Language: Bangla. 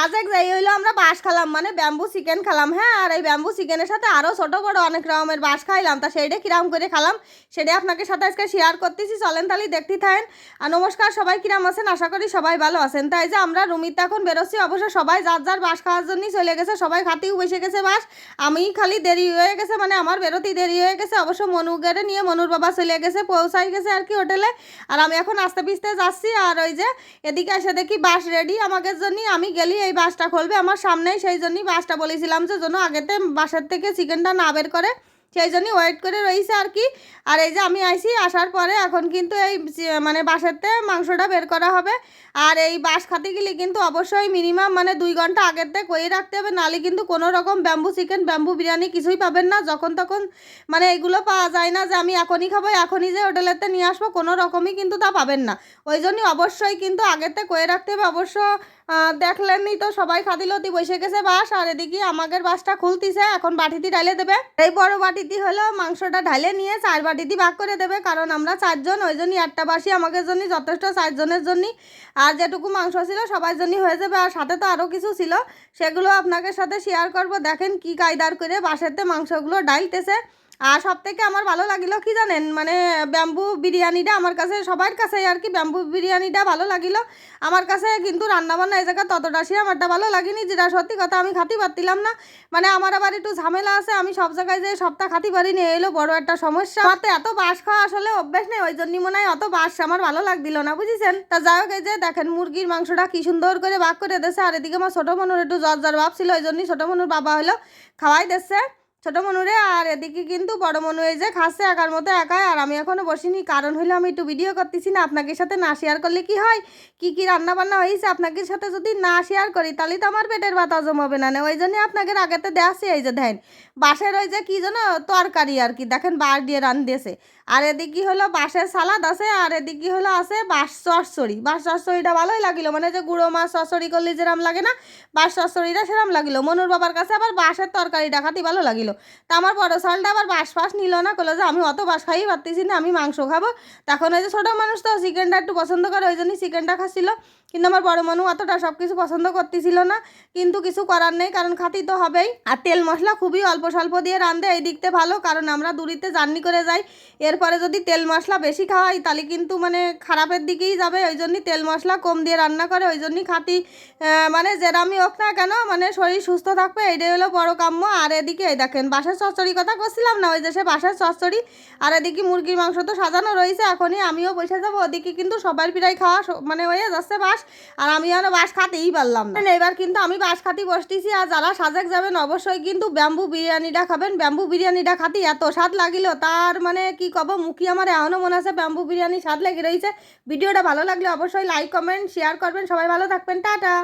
সাজেক যাই হইল আমরা বাঁশ খালাম মানে ব্যাম্বু চিকেন খালাম হ্যাঁ? আর এই ব্যাম্বু চিকেনের সাথে আরও ছোটো বড় অনেক রকমের বাঁশ খাইলাম। তা সেইটা কিরাম করে খালাম সেটা আপনাকে সাথে আজকে শেয়ার করতেছি। চলেন তাহলে দেখতে থাকেন। আর নমস্কার, সবাই কিরাম আছেন? আশা করি সবাই ভালো আছেন। তাই যে আমরা রুমিতে এখন বেরোচ্ছি, অবশ্য সবাই যার যার বাঁশ খাওয়ার জন্যই চলে গেছে, সবাই খাতেও বসে গেছে বাস আমি খালি দেরি হয়ে গেছে মানে আমার বেরোতেই দেরি হয়ে গেছে। অবশ্য মনুগেরে নিয়ে মনুর বাবা চলে গেছে, পৌঁছাই গেছে আর কি হোটেলে। আর আমি এখন আস্তে পিস্তে যাচ্ছি, আর ওই যে এদিকে এসে দেখি বাস রেডি আমাদের জন্য আমি গেলি এই বাসটা খুলবে আমার সামনেই, সেই জন্যই বাসটা বলেছিলাম যে জন্য আগেতে বাসার থেকে চিকেনটা না বের করে। সেই জন্যই ওয়েট করে রয়েছে আর কি। আর এই যে আমি আইছি, আসার পরে এখন কিন্তু এই মানে বাসাতে মাংসটা বের করা হবে। আর এই বাস খাতে গেলে কিন্তু অবশ্যই মিনিমাম মানে দুই ঘণ্টা আগের থেকে কয়ে রাখতে হবে। নাহলে কিন্তু কোনো রকম ব্যাম্বু চিকেন ব্যাম্বু বিরিয়ানি কিছুই পাবেন না। যখন তখন মানে এগুলো পাওয়া যায় না যে আমি এখনই খাব, এখনই যে হোটেলেতে নিয়ে আসব, কোনো রকমই কিন্তু তা পাবেন না। ওই জন্যই অবশ্যই কিন্তু আগের থেকে কয়ে রাখতে হবে। অবশ্য দেখলেনই তো সবাই খাদিলতি বসে গেছে বাস, আর এদিকে আমাদের বাসটা খুলতিছে, এখন বাটিতে ঢালে দেবে। এই বড় বাটিতে হলো মাংসটা ঢালে নিয়ে চার বাটিতে ভাগ করে দেবে, কারণ আমরা চারজন, ওই জন্যই একটা বাসি আমাদের জন্য যথেষ্ট, চারজনের জন্য আর যেটুকু মাংস ছিল সবার জন্যই হয়ে যাবে, আর সাথে তো আরও কিছু ছিল, সেগুলো আপনাদের সাথে শেয়ার করব। দেখেন কি কায়দার করে বাসেতে মাংসগুলো ডাইলতেছে আর সব থেকে আমার ভালো লাগিল কি জানেন? মানে ব্যাম্বু বিরিয়ানিটা আমার কাছে, সবার কাছে আর কি ব্যাম্বু বিরিয়ানিটা ভালো লাগিল। আমার কাছে কিন্তু রান্নাবান্না এই জায়গা ততটা সে আমারটা ভালো লাগেনি, যেটা সত্যি কথা আমি খাতি পারতিলাম না। মানে আমার আবার একটু ঝামেলা আছে, আমি সব জায়গায় যে সপ্তাহ খাতে পারিনি এলো বড় একটা সমস্যা। আমার তো এত বাস খাওয়া আসলে অভ্যেস নেই, ওই জন্যই মনে হয় অত বাস আমার ভালো লাগছিল না, বুঝেছেন? তা যাই হোক, এই যে দেখেন মুরগির মাংসটা কি সুন্দর করে ভাগ করে দিয়েছে, আর এদিকে আমার ছোটো মনুর একটু জ্বর জ্বর ভাব ছিল, ওই জন্যই ছোটো মনুর বাবা হলো খাওয়াই দিচ্ছে ছোট মনুরে আর এদিকে কিন্তু বড় মনু এই যে খাচ্ছে একার মতো একাই, আর আমি এখনও বসিনি। কারণ হইল আমি একটু ভিডিও করতেছি না, আপনাদের সাথে না শেয়ার করলে কি হয়? কি কি রান্না বান্না হয়েছে? আপনাদের সাথে যদি না শেয়ার করি, তাহলে তো আমার পেটের ভাত হজম হবে না। ওই জন্য আপনাদের আগেতে দেখাচ্ছি এই যে দেখেন বাঁশের ওই যে কি যেন তরকারি আর কি, দেখেন বাঁশ দিয়ে রান দিয়েছে আর এদিকে হলো বাঁশের সালাদ আছে, আর এদিকে হলো আছে বাঁশ চচ্চড়ি। বাঁশ চচ্চড়িটা ভালোই লাগিল মানে যে গুঁড়ো মাছ চচ্চড়ি করলে যেরাম লাগে না বাঁশ চচ্চড়িটা সেরাম লাগিল। মনুর বাবার কাছে আবার বাঁশের তরকারিটা খাতে ভালো লাগিল। তা আমার বড় শালটা আবার বাঁশ ফাঁস নিল না কলো যে আমি অত বাঁশ খাই পারতেছি না, আমি মাংস খাব। তখন ওই যে ছোটো মানুষ তো, চিকেনটা একটু পছন্দ করে, ওই জন্যই চিকেনটা খাচ্ছিল। কিন্তু আমার বড় মানুষ অতটা সব কিছু পছন্দ করতেছিল না, কিন্তু কিছু করার নেই, কারণ খাতেই তো হবেই। আর তেল মশলা খুবই অল্প স্বল্প দিয়ে রান্ধে এই দিকতে ভালো, কারণ আমরা দূরিতে জার্নি করে যাই। এরপরে যদি তেল মশলা বেশি খাওয়াই, তাহলে কিন্তু মানে খারাপের দিকেই যাবে, ওই জন্যই তেল মশলা কম দিয়ে রান্না করে, ওই জন্যই খাতি মানে যেরামই হোক না কেন মানে শরীর সুস্থ থাকবে এইটাই হলো বড় কাম্য। আর এদিকে এই দেখেন বাসার চচ্চড়ি কথা করছিলাম না, ওই দেশে বাসার চচ্চড়ি, আর এদিকে মুরগির মাংস তো সাজানো রয়েছে, এখনই আমিও বসে যাব, ওদিকে কিন্তু সবার প্রায় খাওয়া মানে হয়ে যাচ্ছে বাস আর আমি যেন বাস খাতেই পারলাম না। এবার কিন্তু আমি বাস খাতেই বসতেছি, আর যারা সাজেক যাবেন অবশ্যই কিন্তু ব্যাম্বু বিরিয়ানিটা খাবেন। ব্যাম্বু বিরিয়ানিটা খাতে এত স্বাদ লাগিল, তার মানে কি কব, মুখি আমার এখনও মনে আছে ব্যাম্বু বিরিয়ানি স্বাদ লেগে রয়েছে ভিডিওটা ভালো লাগলে অবশ্যই লাইক কমেন্ট শেয়ার করবেন। সবাই ভালো থাকবেন, টাটা।